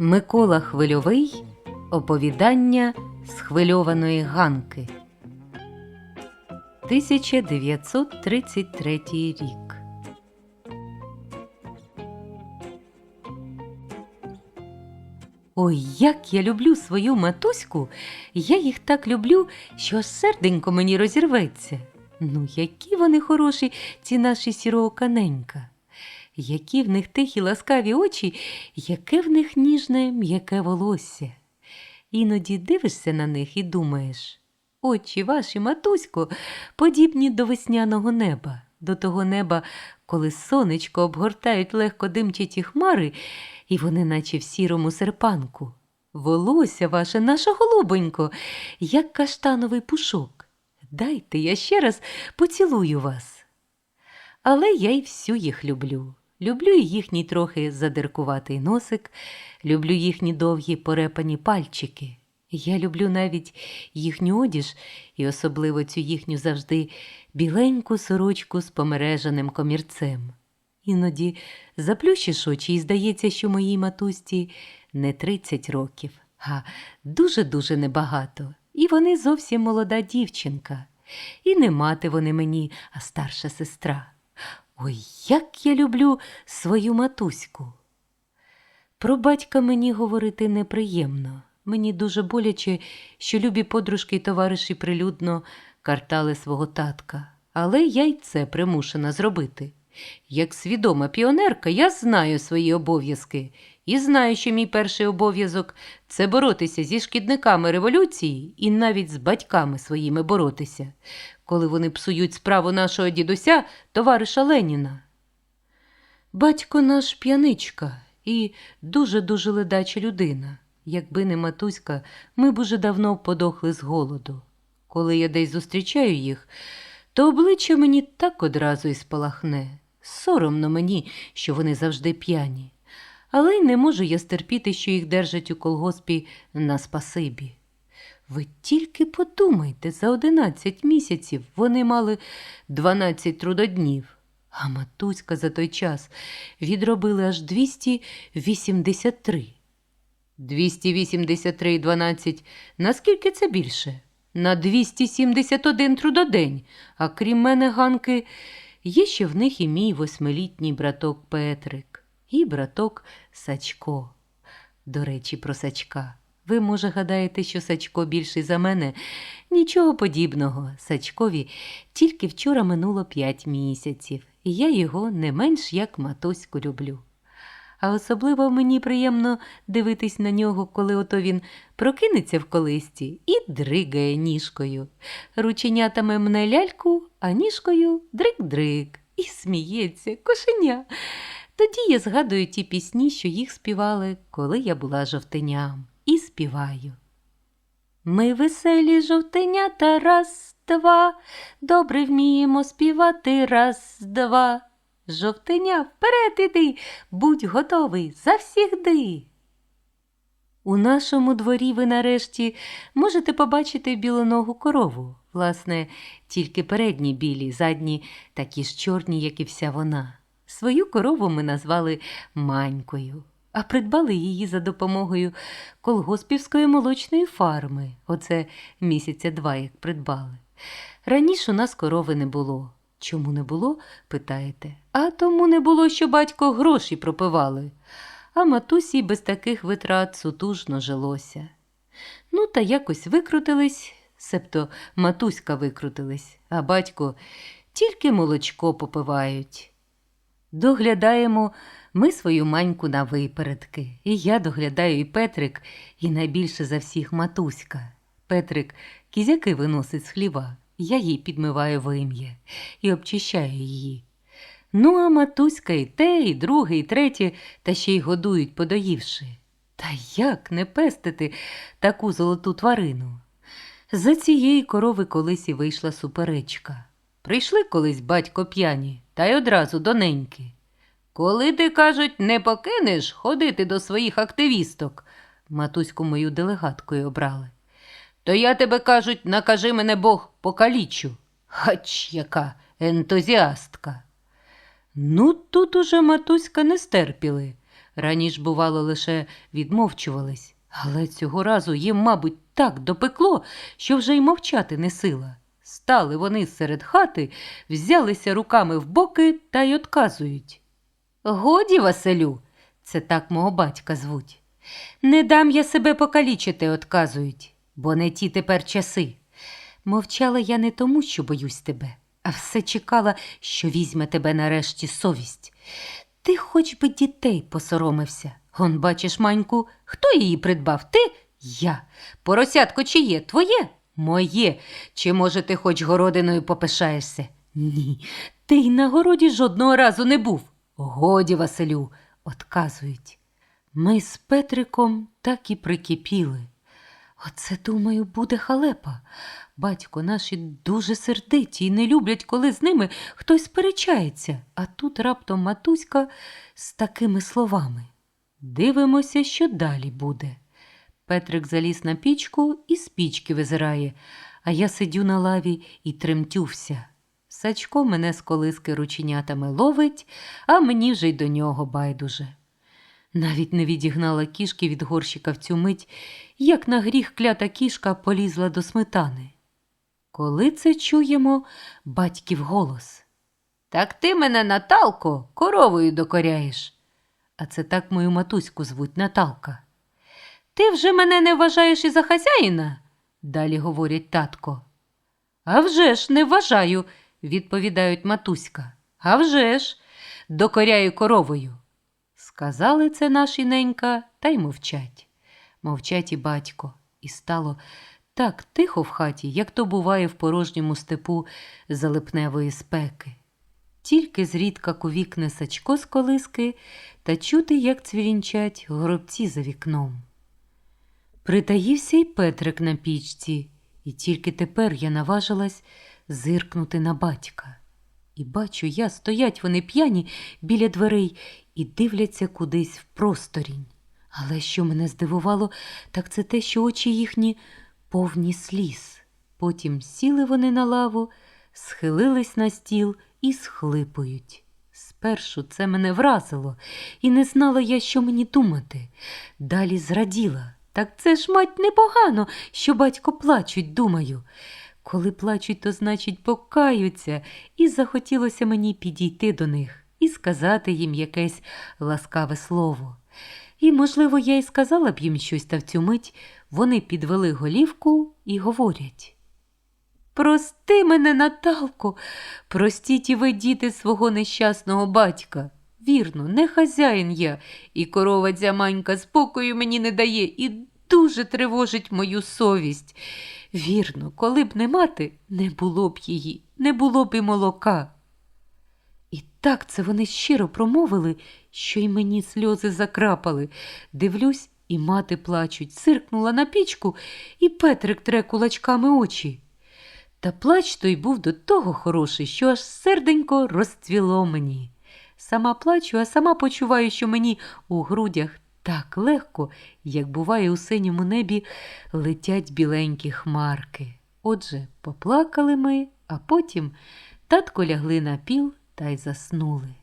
Микола Хвильовий Оповідання схвильованої Ганки 1933 рік. Ой, як я люблю свою матуську, я їх так люблю, що серденько мені розірветься. Ну, які вони хороші, ці наші сірооканенька. Які в них тихі ласкаві очі, яке в них ніжне м'яке волосся. Іноді дивишся на них і думаєш, очі ваші, матусько, подібні до весняного неба, до того неба, коли сонечко обгортають легко димчаті хмари, і вони, наче в сірому серпанку. Волосся ваше, наша голубонько, як каштановий пушок. Дайте я ще раз поцілую вас. Але я й всю їх люблю. Люблю їхній трохи задиркуватий носик, люблю їхні довгі порепані пальчики. Я люблю навіть їхню одіж і особливо цю їхню завжди біленьку сорочку з помережаним комірцем. Іноді заплющиш очі і здається, що моїй матусті не 30 років, а дуже-дуже небагато. І вони зовсім молода дівчинка. І не мати вони мені, а старша сестра. Ой, як я люблю свою матуську. Про батька мені говорити неприємно. Мені дуже боляче, що любі подружки й товариші прилюдно картали свого татка, але я й це примушена зробити. Як свідома піонерка, я знаю свої обов'язки і знаю, що мій перший обов'язок це боротися зі шкідниками революції і навіть з батьками своїми боротися, коли вони псують справу нашого дідуся, товариша Леніна. Батько наш п'яничка і дуже-дуже ледача людина. Якби не матуська, ми б уже давно подохли з голоду. Коли я десь зустрічаю їх, то обличчя мені так одразу і спалахне. Соромно мені, що вони завжди п'яні. Але й не можу я стерпіти, що їх держать у колгоспі на спасибі. Ви тільки подумайте, за одинадцять місяців вони мали дванадцять трудоднів, а матуська за той час відробили аж 283. 283 і 12. Наскільки це більше? На 271 трудодень. А крім мене, Ганки, є ще в них і мій восьмилітній браток Петрик, і браток Сачко. До речі, про Сачка. Ви, може, гадаєте, що Сачко більший за мене? Нічого подібного. Сачкові тільки вчора минуло п'ять місяців, і я його не менш як матуську люблю. А особливо мені приємно дивитись на нього, коли ото він прокинеться в колисті і дригає ніжкою. Рученятами мне ляльку, а ніжкою дрик-дрик. І сміється, кошеня. Тоді я згадую ті пісні, що їх співали, коли я була жовтеням, і співаю. Ми веселі жовтенята, раз, два, добре вміємо співати раз, два. Жовтеня, вперед іди, будь готовий завсігди. У нашому дворі ви нарешті можете побачити білоногу корову. Власне, тільки передні білі, задні такі ж чорні, як і вся вона. Свою корову ми назвали Манькою, а придбали її за допомогою колгоспівської молочної фарми. Оце місяця два як придбали. Раніше у нас корови не було. Чому не було, питаєте? А тому не було, що батько гроші пропивали. А матусі без таких витрат сутужно жилося. Ну, та якось викрутились, себто матуська викрутились, а батько тільки молочко попивають. Доглядаємо ми свою маньку на випередки, і я доглядаю і Петрик, і найбільше за всіх матуська. Петрик кізяки виносить з хліва, я їй підмиваю вим'я і обчищаю її. Ну, а матуська і те, і друге, і третє, та ще й годують, подоївши. Та як не пестити таку золоту тварину? За цієї корови колись і вийшла суперечка. Прийшли колись батько п'яні, та й одразу до неньки. Коли ти, кажуть, не покинеш ходити до своїх активісток, матуську мою делегаткою обрали. То я тебе, кажуть, накажи мене Бог покалічу. Хач, яка ентузіастка. Ну, тут уже матуська не стерпіли. Раніше, бувало, лише відмовчувались, але цього разу їм, мабуть, так допекло, що вже й мовчати не сила. Стали вони серед хати, взялися руками в боки та й отказують. Годі, Василю, це так мого батька звуть. Не дам я себе покалічити, отказують, бо не ті тепер часи. Мовчала я не тому, що боюсь тебе, а все чекала, що візьме тебе нарешті совість. Ти хоч би дітей посоромився. Он, бачиш, маньку, хто її придбав? Ти? Я. Поросятко чиє? Твоє? Моє. Чи, може, ти хоч городиною попишаєшся? Ні, ти й на городі жодного разу не був. Годі, Василю, отказують. Ми з Петриком так і прикипіли. Оце, думаю, буде халепа. Батько наші дуже сердиті і не люблять, коли з ними хтось сперечається, а тут раптом матуська з такими словами. Дивимося, що далі буде. Петрик заліз на пічку і з пічки визирає, а я сидю на лаві і тремтювся. Сачко мене з колиски рученятами ловить, а мені вже й до нього байдуже. Навіть не відігнала кішки від горщика в цю мить, як на гріх клята кішка полізла до сметани. Коли це чуємо, батьків голос. Так ти мене, Наталко, коровою докоряєш. А це так мою матуську звуть Наталка. Ти вже мене не вважаєш і за хазяїна? далі говорять татко. «А вже ж не вважаю, відповідають матуська. «А вже ж, докоряю коровою. Сказали це наші ненька, та й мовчать. Мовчать і батько, і стало так тихо в хаті, як то буває в порожньому степу залипневої спеки. Тільки зрідка ковікне сачко з колиски та чути, як цвірінчать горобці за вікном. Притаївся й Петрик на пічці, і тільки тепер я наважилась зиркнути на батька. І бачу я, стоять вони п'яні біля дверей і дивляться кудись в просторінь. Але що мене здивувало, так це те, що очі їхні повні сліз. Потім сіли вони на лаву, схилились на стіл і схлипують. Спершу це мене вразило, і не знала я, що мені думати. Далі зраділа. Так це ж, мать, непогано, що батько плачуть, думаю. Коли плачуть, то значить покаються, і захотілося мені підійти до них і сказати їм якесь ласкаве слово. І, можливо, я й сказала б їм щось та в цю мить вони підвели голівку і говорять. Прости мене, Наталко, простіть і ви діти свого нещасного батька. Вірно, не хазяїн я, і корова ця манька спокою мені не дає і дуже тривожить мою совість. Вірно, коли б не мати, не було б її, не було б і молока. І так це вони щиро промовили, що й мені сльози закрапали. Дивлюсь, і мати плачуть, сиркнула на пічку, і Петрик тре кулачками очі. Та плач той був до того хороший, що аж серденько розцвіло мені. Сама плачу, а сама почуваю, що мені у грудях так легко, як буває у синьому небі, летять біленькі хмарки. Отже, поплакали ми, а потім татко лягли на піл та й заснули.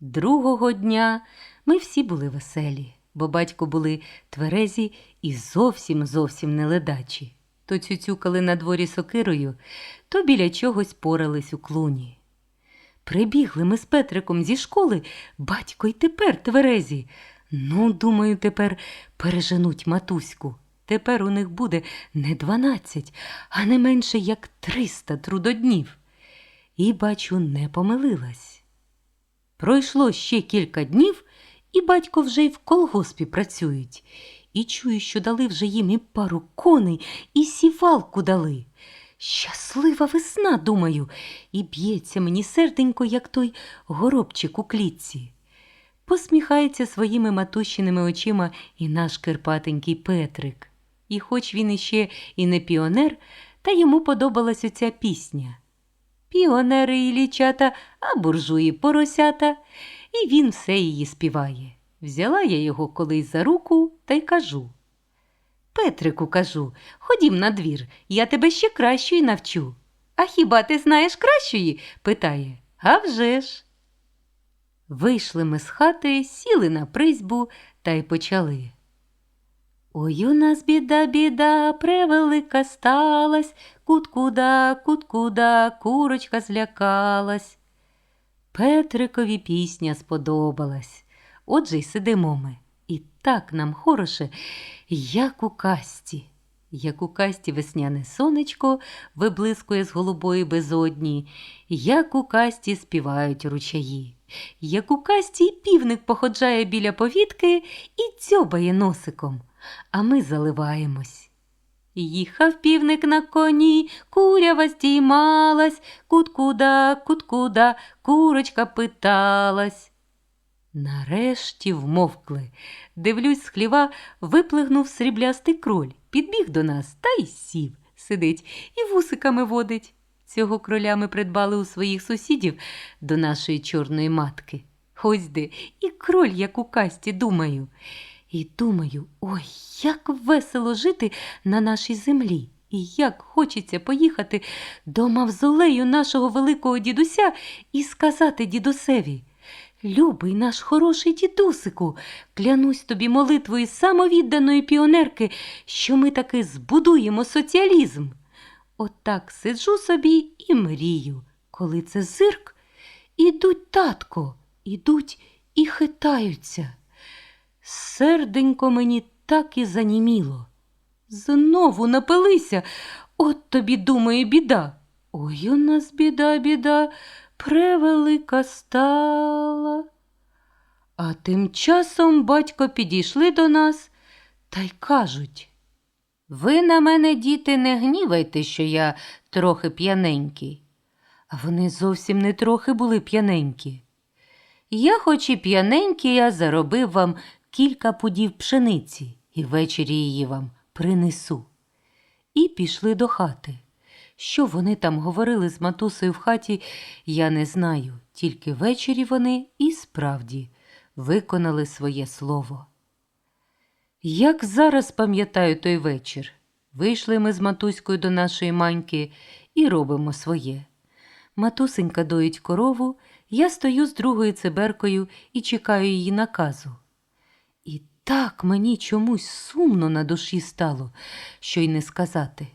Другого дня ми всі були веселі, бо батько були тверезі і зовсім зовсім не ледачі. То цюцюкали на дворі сокирою, то біля чогось порались у клуні. Прибігли ми з Петриком зі школи, батько й тепер тверезі. Ну, думаю, тепер переженуть матуську. Тепер у них буде не дванадцять, а не менше як триста трудоднів. І, бачу, не помилилась. Пройшло ще кілька днів, і батько вже й в колгоспі працюють. І чую, що дали вже їм і пару коней, і сівалку дали. Щаслива весна, думаю, і б'ється мені серденько, як той горобчик у клітці. Посміхається своїми матущиними очима і наш кирпатенький Петрик. І хоч він іще і не піонер, та йому подобалась оця пісня. Піонери і лічата, а буржуї поросята, і він все її співає. Взяла я його колись за руку та й кажу. Петрику, кажу, ходім на двір, я тебе ще кращої навчу. А хіба ти знаєш кращої? питає. «А вже ж!» Вийшли ми з хати, сіли на призьбу та й почали. Ой, у нас біда, біда, превелика сталась, кут-куда, кут-куда, курочка злякалась. Петрикові пісня сподобалась. Отже й сидимо ми. І так нам хороше, як у касті. Як у касті весняне сонечко виблискує з голубої безодні, як у касті співають ручаї, як у касті й півник походжає біля повітки і дзьобає носиком, а ми заливаємось. Їхав півник на коні, курява здіймалась, кут-куда, кут-куда, курочка питалась. Нарешті вмовкли. Дивлюсь, з хліва виплигнув сріблястий кроль, підбіг до нас та й сів, сидить і вусиками водить. Цього кроля ми придбали у своїх сусідів до нашої чорної матки. Ось де і кроль, як у касті, думаю. І думаю, ой, як весело жити на нашій землі, і як хочеться поїхати до мавзолею нашого великого дідуся і сказати дідусеві. Любий наш хороший дідусику, клянусь тобі молитвою самовідданої піонерки, що ми таки збудуємо соціалізм. Отак сиджу собі і мрію, коли це зирк, ідуть татко, ідуть і хитаються. Серденько мені так і заніміло. Знову напилися, от тобі, думаю, біда. Ой, у нас біда, біда, превелика стала. А тим часом батько підійшли до нас та й кажуть. Ви на мене, діти, не гнівайте, що я трохи п'яненький. А вони зовсім не трохи були п'яненькі. Я, хоч і п'яненький, я заробив вам кілька пудів пшениці і ввечері її вам принесу. І пішли до хати. Що вони там говорили з матусею в хаті, я не знаю, тільки ввечері вони і справді виконали своє слово. Як зараз пам'ятаю той вечір, вийшли ми з матуською до нашої маньки і робимо своє. Матусенька доїть корову, я стою з другою циберкою і чекаю її наказу. І так мені чомусь сумно на душі стало, що й не сказати.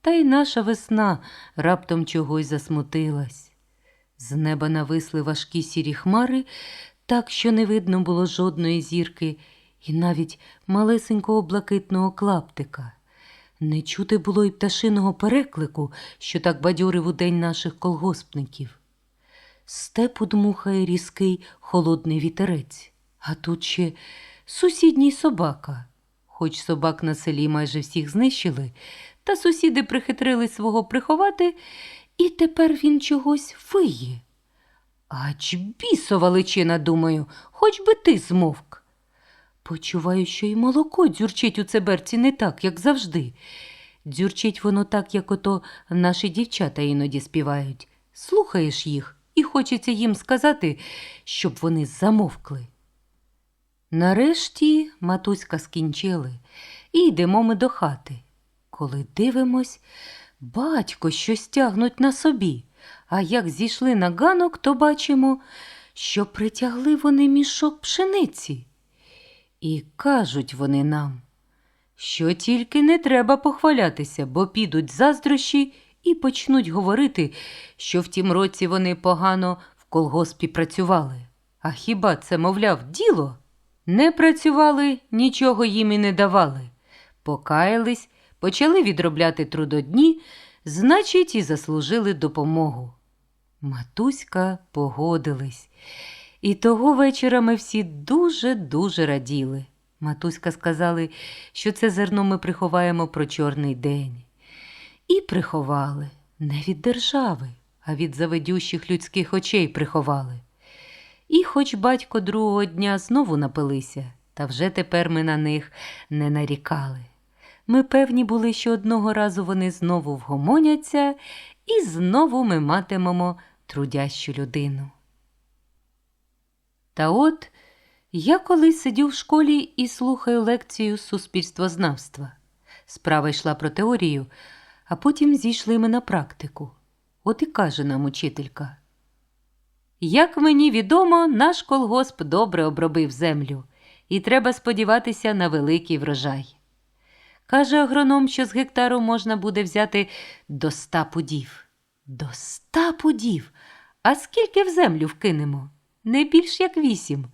Та й наша весна раптом чогось засмутилась. З неба нависли важкі сірі хмари, так що не видно було жодної зірки і навіть малесенького блакитного клаптика. Не чути було й пташиного переклику, що так бадьорив у день наших колгоспників. Степу дмухає різкий холодний вітерець, а тут ще сусідній собака. Хоч собак на селі майже всіх знищили, та сусіди прихитрили свого приховати, і тепер він чогось виє. Ач бісова личина, думаю, хоч би ти змовк. Почуваю, що й молоко дзюрчить у цеберці не так, як завжди. Дзюрчить воно так, як ото наші дівчата іноді співають. Слухаєш їх, і хочеться їм сказати, щоб вони замовкли. Нарешті матуська скінчили, і йдемо ми до хати. Коли дивимось, батько щось тягнуть на собі, а як зійшли на ганок, то бачимо, що притягли вони мішок пшениці. І кажуть вони нам, що тільки не треба похвалятися, бо підуть заздрощі і почнуть говорити, що в тім році вони погано в колгоспі працювали. А хіба це, мовляв, діло? Не працювали, нічого їм і не давали. Покаялись, почали відробляти трудодні, значить, і заслужили допомогу. Матуська погодились. І того вечора ми всі дуже-дуже раділи. Матуська сказали, що це зерно ми приховаємо про чорний день. І приховали не від держави, а від заведющих людських очей приховали. І хоч батько другого дня знову напилися, та вже тепер ми на них не нарікали. Ми певні були, що одного разу вони знову вгомоняться, і знову ми матимемо трудящу людину. Та от я колись сидів в школі і слухаю лекцію суспільствознавства. Справа йшла про теорію, а потім зійшли ми на практику. От і каже нам учителька. Як мені відомо, наш колгосп добре обробив землю, і треба сподіватися на великий врожай. Каже агроном, що з гектару можна буде взяти до ста пудів. До ста пудів. А скільки в землю вкинемо? Не більш як вісім.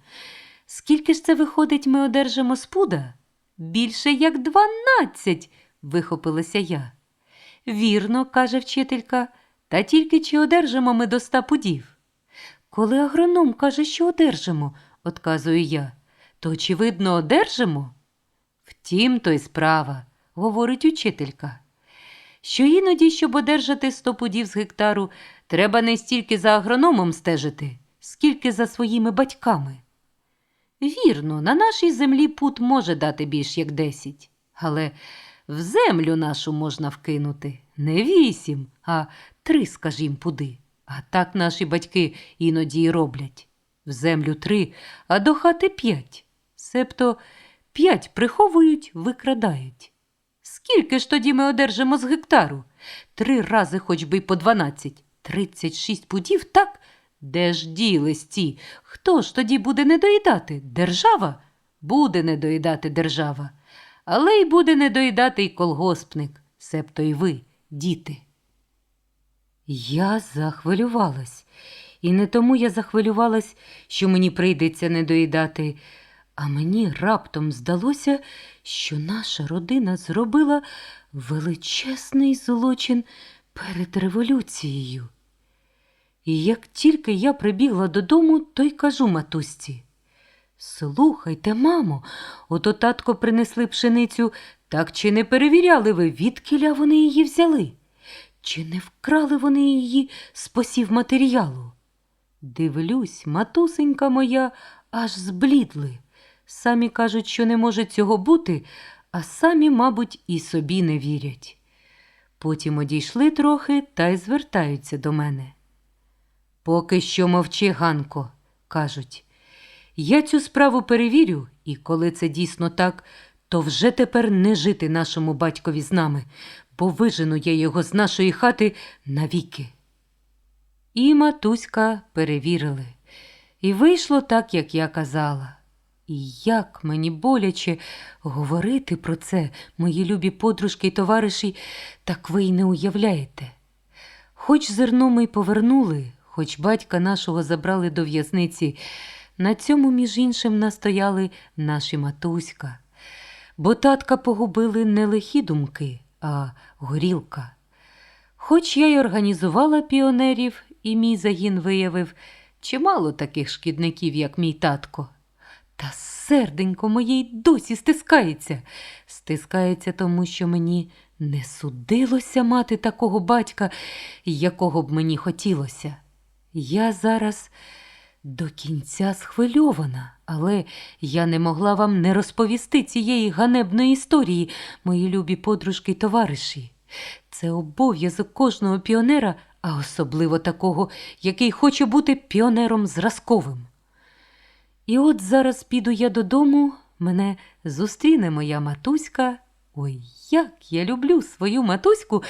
Скільки ж це виходить, ми одержимо з пуда? Більше як дванадцять, вихопилася я. Вірно, каже вчителька, та тільки чи одержимо ми до ста пудів? Коли агроном каже, що одержимо, отказую я, то, очевидно, одержимо. Втім, то й справа, говорить учителька, що іноді, щоб одержати сто пудів з гектару, треба не стільки за агрономом стежити, скільки за своїми батьками. Вірно, на нашій землі пут може дати більш як десять, але в землю нашу можна вкинути не вісім, а три, скажімо, пуди. А так наші батьки іноді й роблять. В землю три, а до хати п'ять. Себто п'ять приховують, викрадають. Скільки ж тоді ми одержимо з гектару? Три рази хоч би й по дванадцять. Тридцять шість пудів, так? Де ж ділись ці? Хто ж тоді буде недоїдати? Держава? Буде недоїдати держава. Але й буде недоїдати й колгоспник, себто й ви, діти. Я захвилювалась. І не тому я захвилювалась, що мені прийдеться недоїдати, а мені раптом здалося, що наша родина зробила величезний злочин перед революцією. І як тільки я прибігла додому, то й кажу матусці. Слухайте, мамо, ото татко принесли пшеницю, так чи не перевіряли ви, відкіля вони її взяли? Чи не вкрали вони її з посів матеріалу? Дивлюсь, матусенька моя аж зблідли. Самі кажуть, що не може цього бути, а самі, мабуть, і собі не вірять. Потім одійшли трохи та й звертаються до мене. Поки що мовчи, Ганко, кажуть. Я цю справу перевірю, і коли це дійсно так, то вже тепер не жити нашому батькові з нами, бо вижену я його з нашої хати навіки. І матуська перевірили, і вийшло так, як я казала. І як мені боляче говорити про це, мої любі подружки й товариші, так ви й не уявляєте. Хоч зерно ми й повернули, хоч батька нашого забрали до в'язниці, на цьому, між іншим, настояли наші матуська, бо татка погубили не лихі думки, а горілка. Хоч я й організувала піонерів, і мій загін виявив чимало таких шкідників, як мій татко. Та серденько моє й досі стискається. Стискається тому, що мені не судилося мати такого батька, якого б мені хотілося. Я зараз до кінця схвильована, але я не могла вам не розповісти цієї ганебної історії, мої любі подружки й товариші. Це обов'язок кожного піонера, а особливо такого, який хоче бути піонером зразковим. І от зараз піду я додому, мене зустріне моя матуська. Ой, як я люблю свою матуську,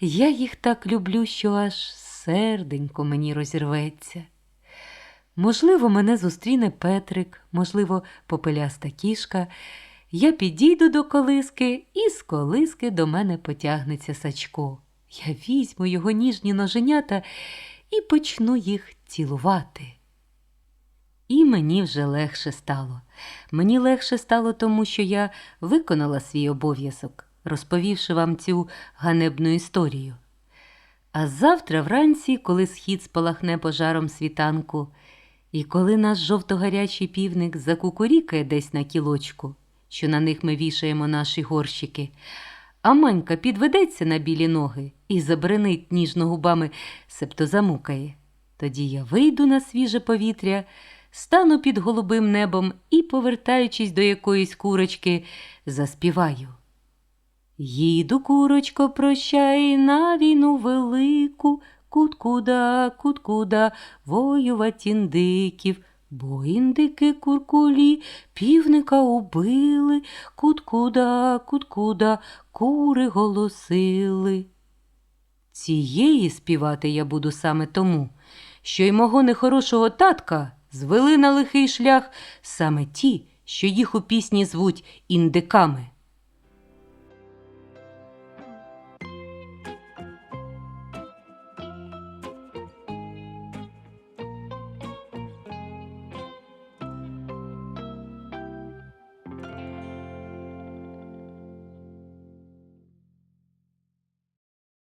я їх так люблю, що аж серденько мені розірветься. Можливо, мене зустріне Петрик, можливо, попеляста кішка. Я підійду до колиски, і з колиски до мене потягнеться сачко. Я візьму його ніжні ноженята і почну їх цілувати. І мені вже легше стало. Мені легше стало тому, що я виконала свій обов'язок, розповівши вам цю ганебну історію. А завтра вранці, коли схід спалахне пожаром світанку, і коли наш жовто-гарячий півник закукурікає десь на кілочку, що на них ми вішаємо наші горщики, а манька підведеться на білі ноги і забринить ніжно губами, себто замукає. Тоді я вийду на свіже повітря, стану під голубим небом і, повертаючись до якоїсь курочки, заспіваю. Їду, курочко, прощай на війну велику, кут-куда, кут-куда, воювать індиків, бо індики куркулі півника убили, кут-куда, кут-куда, кури голосили. Цієї співати я буду саме тому, що й мого нехорошого татка звели на лихий шлях саме ті, що їх у пісні звуть індиками.